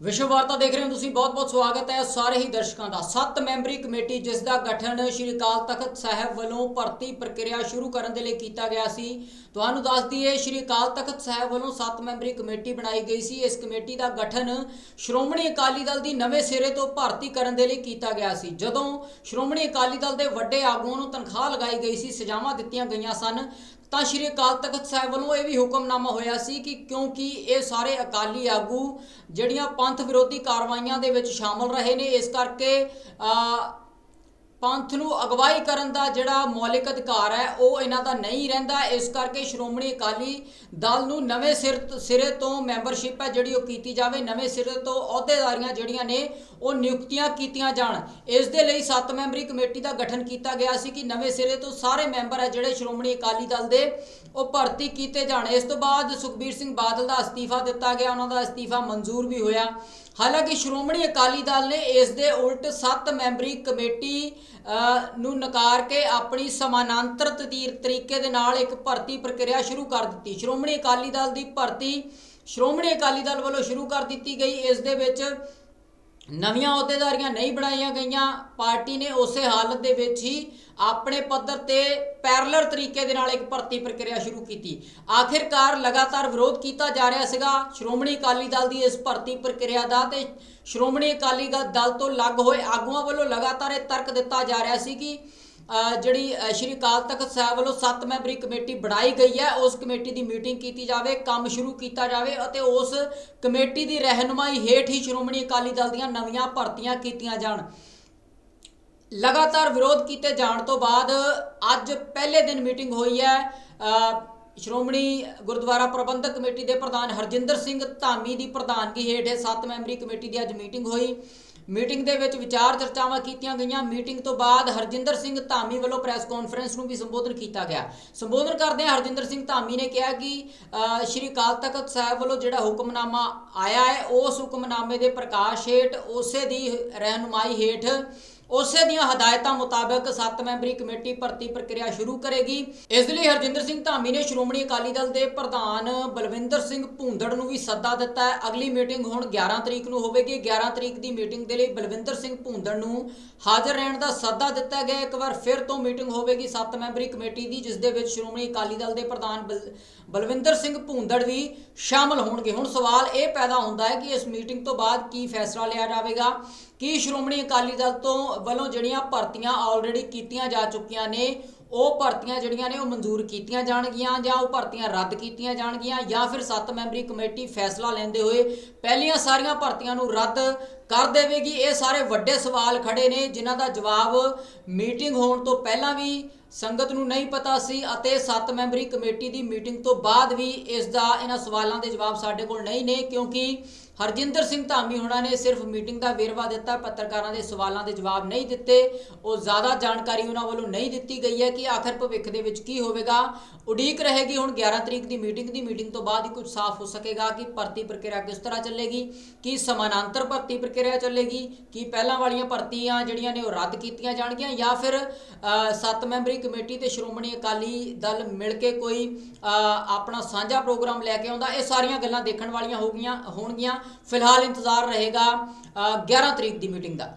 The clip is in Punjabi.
ਵਿਸ਼ਵ ਵਾਰਤਾ ਦੇਖ ਰਹੇ ਹੋ ਤੁਸੀਂ, ਬਹੁਤ-ਬਹੁਤ ਸਵਾਗਤ ਹੈ ਸਾਰੇ ਹੀ ਦਰਸ਼ਕਾਂ ਦਾ। ਸੱਤ ਮੈਂਬਰੀ ਕਮੇਟੀ ਜਿਸ ਦਾ ਗਠਨ ਸ਼੍ਰੀ ਅਕਾਲ ਤਖਤ ਸਾਹਿਬ ਵੱਲੋਂ ਭਰਤੀ ਪ੍ਰਕਿਰਿਆ ਸ਼ੁਰੂ ਕਰਨ ਦੇ ਲਈ ਕੀਤਾ ਗਿਆ ਸੀ, ਤੁਹਾਨੂੰ ਦੱਸ ਦਈਏ ਸ਼੍ਰੀ ਅਕਾਲ ਤਖਤ ਸਾਹਿਬ ਵੱਲੋਂ ਸੱਤ ਮੈਂਬਰੀ ਕਮੇਟੀ ਬਣਾਈ ਗਈ ਸੀ। ਇਸ ਕਮੇਟੀ ਦਾ ਗਠਨ ਸ਼੍ਰੋਮਣੀ ਅਕਾਲੀ ਦਲ ਦੀ ਨਵੇਂ ਸਿਰੇ ਤੋਂ ਭਰਤੀ ਕਰਨ ਦੇ ਲਈ ਕੀਤਾ ਗਿਆ ਸੀ। ਜਦੋਂ ਸ਼੍ਰੋਮਣੀ ਅਕਾਲੀ ਦਲ ਦੇ ਵੱਡੇ ਆਗੂਆਂ ਨੂੰ ਤਨਖਾਹ ਲਗਾਈ ਗਈ ਸੀ, ਸਜ਼ਾਵਾਂ ਦਿੱਤੀਆਂ ਗਈਆਂ ਸਨ ਤਾਂ ਸ਼੍ਰੀ ਅਕਾਲ ਤਖਤ ਸਾਹਿਬ ਵੱਲੋਂ ਇਹ ਵੀ ਹੁਕਮਨਾਮਾ ਹੋਇਆ ਸੀ ਕਿ ਕਿਉਂਕਿ ਇਹ ਸਾਰੇ ਅਕਾਲੀ ਆਗੂ, ਜਿਹੜੀਆਂ ਪੰਥ ਵਿਰੋਧੀ ਕਾਰਵਾਈਆਂ ਦੇ ਵਿੱਚ ਸ਼ਾਮਲ ਰਹੇ ਨੇ, ਇਸ ਕਰਕੇ ਪੰਥ ਨੂੰ ਅਗਵਾਈ ਕਰਨ ਦਾ ਜਿਹੜਾ ਮੌਲਿਕ ਅਧਿਕਾਰ ਹੈ, ਉਹ ਇਹਨਾਂ ਦਾ ਨਹੀਂ ਰਹਿੰਦਾ। ਇਸ ਕਰਕੇ ਸ਼੍ਰੋਮਣੀ ਅਕਾਲੀ ਦਲ ਨੂੰ ਨਵੇਂ ਸਿਰ ਸਿਰੇ ਤੋਂ ਮੈਂਬਰਸ਼ਿਪ ਹੈ ਜਿਹੜੀ ਉਹ ਕੀਤੀ ਜਾਵੇ। ਨਵੇਂ ਸਿਰੇ ਤੋਂ ਅਹੁਦੇਦਾਰੀਆਂ ਜਿਹੜੀਆਂ ਨੇ, ਉਹ ਨਿਯੁਕਤੀਆਂ ਕੀਤੀਆਂ ਜਾਣ। ਇਸ ਦੇ ਲਈ ਸੱਤ ਮੈਂਬਰੀ ਕਮੇਟੀ ਦਾ ਗਠਨ ਕੀਤਾ ਗਿਆ ਸੀ ਕਿ ਨਵੇਂ ਸਿਰੇ ਤੋਂ ਸਾਰੇ ਮੈਂਬਰ ਹੈ ਜਿਹੜੇ ਸ਼੍ਰੋਮਣੀ ਅਕਾਲੀ ਦਲ ਦੇ, ਉਹ ਭਰਤੀ ਕੀਤੇ ਜਾਣ। ਇਸ ਤੋਂ ਬਾਅਦ ਸੁਖਬੀਰ ਸਿੰਘ ਬਾਦਲ ਦਾ ਅਸਤੀਫਾ ਦਿੱਤਾ ਗਿਆ। ਉਹਨਾਂ ਦਾ ਅਸਤੀਫਾ ਮਨਜ਼ੂਰ ਵੀ ਹੋਇਆ। ਹਾਲਾਂਕਿ ਸ਼੍ਰੋਮਣੀ ਅਕਾਲੀ ਦਲ ਨੇ ਇਸ ਦੇ ਉਲਟ ਸੱਤ ਮੈਂਬਰੀ ਕਮੇਟੀ ਨੂੰ ਨਕਾਰ ਕੇ ਆਪਣੀ ਸਮਾਨਾਂਤਰ ਤਰੀਕੇ ਦੇ ਨਾਲ ਇੱਕ ਭਰਤੀ ਪ੍ਰਕਿਰਿਆ ਸ਼ੁਰੂ ਕਰ ਦਿੱਤੀ। ਸ਼੍ਰੋਮਣੀ ਅਕਾਲੀ ਦਲ ਦੀ ਭਰਤੀ ਸ਼੍ਰੋਮਣੀ ਅਕਾਲੀ ਦਲ ਵੱਲੋਂ ਸ਼ੁਰੂ ਕਰ ਦਿੱਤੀ ਗਈ। ਇਸ ਦੇ ਵਿੱਚ ਨਵੀਆਂ ਅਹੁਦੇਦਾਰੀਆਂ ਨਹੀਂ ਬਣਾਈਆਂ ਗਈਆਂ, ਪਾਰਟੀ ਨੇ ਉਸੇ ਹਾਲਤ ਦੇ ਵਿੱਚ ਹੀ ਆਪਣੇ ਪੱਧਰ ਤੇ ਪੈਰਲਰ ਤਰੀਕੇ ਦੇ ਨਾਲ ਇੱਕ ਭਰਤੀ ਪ੍ਰਕਿਰਿਆ ਸ਼ੁਰੂ ਕੀਤੀ। ਆਖਿਰਕਾਰ ਲਗਾਤਾਰ ਵਿਰੋਧ ਕੀਤਾ ਜਾ ਰਿਹਾ ਸੀਗਾ। ਸ਼੍ਰੋਮਣੀ ਅਕਾਲੀ ਦਲ ਦੀ ਇਸ ਭਰਤੀ ਪ੍ਰਕਿਰਿਆ ਦਾ ਤੇ ਸ਼੍ਰੋਮਣੀ ਅਕਾਲੀ ਦਲ ਤੋਂ ਲੱਗ ਹੋਏ ਆਗੂਆਂ ਵੱਲੋਂ ਲਗਾਤਾਰ ਇਹ ਤਰਕ ਦਿੱਤਾ ਜਾ ਰਿਹਾ ਸੀ ਕਿ ਜਿਹੜੀ ਸ਼੍ਰੀ ਅਕਾਲ ਤਖਤ ਸਾਹਿਬ ਵੱਲੋਂ ਸੱਤ ਮੈਂਬਰੀ ਕਮੇਟੀ ਬਣਾਈ ਗਈ ਹੈ, ਉਸ ਕਮੇਟੀ ਦੀ ਮੀਟਿੰਗ ਕੀਤੀ ਜਾਵੇ, ਕੰਮ ਸ਼ੁਰੂ ਕੀਤਾ ਜਾਵੇ ਅਤੇ ਉਸ ਕਮੇਟੀ ਦੀ ਰਹਿਨੁਮਾਈ ਹੇਠ ਹੀ ਸ਼੍ਰੋਮਣੀ ਅਕਾਲੀ ਦਲ ਦੀਆਂ ਨਵੀਆਂ ਭਰਤੀਆਂ ਕੀਤੀਆਂ ਜਾਣ। ਲਗਾਤਾਰ ਵਿਰੋਧ ਕੀਤੇ ਜਾਣ ਤੋਂ ਬਾਅਦ ਅੱਜ ਪਹਿਲੇ ਦਿਨ ਮੀਟਿੰਗ ਹੋਈ ਹੈ ਸ਼੍ਰੋਮਣੀ ਗੁਰਦੁਆਰਾ ਪ੍ਰਬੰਧਕ ਕਮੇਟੀ ਦੇ ਪ੍ਰਧਾਨ ਹਰਜਿੰਦਰ ਸਿੰਘ ਧਾਮੀ ਦੀ ਪ੍ਰਧਾਨਗੀ ਹੇਠ ਇਹ ਸੱਤ ਮੈਂਬਰੀ ਕਮੇਟੀ ਦੀ ਅੱਜ ਮੀਟਿੰਗ ਹੋਈ। ਮੀਟਿੰਗ ਦੇ ਵਿੱਚ ਵਿਚਾਰ ਚਰਚਾਵਾਂ ਕੀਤੀਆਂ ਗਈਆਂ। ਮੀਟਿੰਗ ਤੋਂ ਬਾਅਦ ਹਰਜਿੰਦਰ ਸਿੰਘ ਧਾਮੀ ਵੱਲੋਂ ਪ੍ਰੈਸ ਕਾਨਫਰੰਸ ਨੂੰ ਵੀ ਸੰਬੋਧਨ ਕੀਤਾ ਗਿਆ। ਸੰਬੋਧਨ ਕਰਦਿਆਂ ਹਰਜਿੰਦਰ ਸਿੰਘ ਧਾਮੀ ਨੇ ਕਿਹਾ ਕਿ ਸ਼੍ਰੀ ਅਕਾਲ ਤਖਤ ਸਾਹਿਬ ਵੱਲੋਂ ਜਿਹੜਾ ਹੁਕਮਨਾਮਾ ਆਇਆ ਹੈ, ਉਸ ਹੁਕਮਨਾਮੇ ਦੇ ਪ੍ਰਕਾਸ਼ ਹੇਠ, ਉਸੇ ਦੀ ਰਹਿਨੁਮਾਈ ਹੇਠ ਉਸੇ ਦੀਆਂ ਹਦਾਇਤਾਂ ਮੁਤਾਬਕ ਸੱਤ ਮੈਂਬਰੀ ਕਮੇਟੀ ਭਰਤੀ ਪ੍ਰਕਿਰਿਆ ਸ਼ੁਰੂ ਕਰੇਗੀ। ਇਸ ਲਈ ਹਰਜਿੰਦਰ ਸਿੰਘ ਧਾਮੀ ਨੇ ਸ਼੍ਰੋਮਣੀ ਅਕਾਲੀ ਦਲ ਦੇ ਪ੍ਰਧਾਨ ਬਲਵਿੰਦਰ ਸਿੰਘ ਭੂੰਦੜ ਨੂੰ ਵੀ ਸੱਦਾ ਦਿੱਤਾ ਹੈ। ਅਗਲੀ ਮੀਟਿੰਗ ਹੁਣ 11 ਤਰੀਕ ਨੂੰ ਹੋਵੇਗੀ। 11 ਤਰੀਕ ਦੀ ਮੀਟਿੰਗ ਦੇ ਲਈ ਬਲਵਿੰਦਰ ਸਿੰਘ ਭੂੰਦੜ ਨੂੰ ਹਾਜ਼ਰ ਰਹਿਣ ਦਾ ਸੱਦਾ ਦਿੱਤਾ ਗਿਆ। ਇੱਕ ਵਾਰ ਫਿਰ ਤੋਂ ਮੀਟਿੰਗ ਹੋਵੇਗੀ ਸੱਤ ਮੈਂਬਰੀ ਕਮੇਟੀ ਦੀ, ਜਿਸ ਦੇ ਵਿੱਚ ਸ਼੍ਰੋਮਣੀ ਅਕਾਲੀ ਦਲ ਦੇ ਪ੍ਰਧਾਨ ਬਲ- ਬਲਵਿੰਦਰ ਸਿੰਘ ਭੂੰਦੜ ਵੀ ਸ਼ਾਮਲ ਹੋਣਗੇ। ਹੁਣ ਸਵਾਲ ਇਹ ਪੈਦਾ ਹੁੰਦਾ ਹੈ ਕਿ ਇਸ ਮੀਟਿੰਗ ਤੋਂ ਬਾਅਦ ਕੀ ਫੈਸਲਾ ਲਿਆ ਜਾਵੇਗਾ। ਕੀ ਸ਼੍ਰੋਮਣੀ ਅਕਾਲੀ ਦਲ ਤੋਂ ਵੱਲੋਂ ਜਿਹੜੀਆਂ ਭਰਤੀਆਂ ਆਲਰੇਡੀ ਕੀਤੀਆਂ ਜਾ ਚੁੱਕੀਆਂ ਨੇ ਉਹ ਭਰਤੀਆਂ ਜਿਹੜੀਆਂ ਨੇ ਉਹ ਮਨਜ਼ੂਰ ਕੀਤੀਆਂ ਜਾਣਗੀਆਂ ਜਾਂ ਉਹ ਭਰਤੀਆਂ ਰੱਦ ਕੀਤੀਆਂ ਜਾਣਗੀਆਂ ਜਾਂ ਫਿਰ ਸੱਤ ਮੈਂਬਰੀ ਕਮੇਟੀ ਫੈਸਲਾ ਲੈਂਦੇ ਹੋਏ ਪਹਿਲੀਆਂ ਸਾਰੀਆਂ ਭਰਤੀਆਂ ਨੂੰ ਰੱਦ ਕਰ ਦੇਵੇਗੀ। ਇਹ ਸਾਰੇ ਵੱਡੇ ਸਵਾਲ ਖੜੇ ਨੇ, ਜਿਨ੍ਹਾਂ ਦਾ ਜਵਾਬ ਮੀਟਿੰਗ ਹੋਣ ਤੋਂ ਪਹਿਲਾਂ ਵੀ ਸੰਗਤ ਨੂੰ ਨਹੀਂ ਪਤਾ ਸੀ ਅਤੇ ਸੱਤ ਮੈਂਬਰੀ ਕਮੇਟੀ ਦੀ ਮੀਟਿੰਗ ਤੋਂ ਬਾਅਦ ਵੀ ਇਸ ਦਾ ਇਹਨਾਂ ਸਵਾਲਾਂ ਦੇ ਜਵਾਬ ਸਾਡੇ ਕੋਲ ਨਹੀਂ ਨੇ, ਕਿਉਂਕਿ ਹਰਜਿੰਦਰ ਸਿੰਘ ਧਾਮੀ ਹੋਣਾ ਨੇ ਸਿਰਫ ਮੀਟਿੰਗ ਦਾ ਵੇਰਵਾ ਦਿੱਤਾ, ਪੱਤਰਕਾਰਾਂ ਦੇ ਸਵਾਲਾਂ ਦੇ ਜਵਾਬ ਨਹੀਂ ਦਿੱਤੇ। ਉਹ ਜ਼ਿਆਦਾ ਜਾਣਕਾਰੀ ਉਹਨਾਂ ਵੱਲੋਂ ਨਹੀਂ ਦਿੱਤੀ ਗਈ ਹੈ ਕਿ ਆਖਰ ਭਵਿੱਖ ਦੇ ਵਿੱਚ ਕੀ ਹੋਵੇਗਾ? ਉਡੀਕ ਰਹੇਗੀ। ਹੁਣ 11 ਤਰੀਕ ਦੀ ਮੀਟਿੰਗ ਦੀ ਮੀਟਿੰਗ ਤੋਂ ਬਾਅਦ ਹੀ ਕੁਝ ਸਾਫ਼ ਹੋ ਸਕੇਗਾ ਕਿ ਭਰਤੀ ਪ੍ਰਕਿਰਿਆ ਕਿਸ ਤਰ੍ਹਾਂ ਚੱਲੇਗੀ ਕੀ ਸਮਾਨਾਂਤਰ ਭਰਤੀ ਪ੍ਰਕਿਰਿਆ ਚੱਲੇਗੀ ਕੀ ਪਹਿਲਾਂ ਵਾਲੀਆਂ ਭਰਤੀਆਂ ਜਿਹੜੀਆਂ ਨੇ ਉਹ ਰੱਦ ਕੀਤੀਆਂ ਜਾਣਗੀਆਂ ਜਾਂ ਫਿਰ ਸੱਤ ਮੈਂਬਰੀ ਕਮੇਟੀ ਤੇ ਸ਼੍ਰੋਮਣੀ ਅਕਾਲੀ ਦਲ ਮਿਲ ਕੇ ਕੋਈ ਆਪਣਾ ਸਾਂਝਾ ਪ੍ਰੋਗਰਾਮ ਲੈ ਕੇ ਆਉਂਦਾ। ਇਹ ਸਾਰੀਆਂ ਗੱਲਾਂ ਦੇਖਣ ਵਾਲੀਆਂ ਹੋਗੀਆਂ ਹੋਣਗੀਆਂ। ਫਿਲਹਾਲ ਇੰਤਜ਼ਾਰ ਰਹੇਗਾ ਅ, 11 ਤਰੀਕ ਦੀ ਮੀਟਿੰਗ ਦਾ।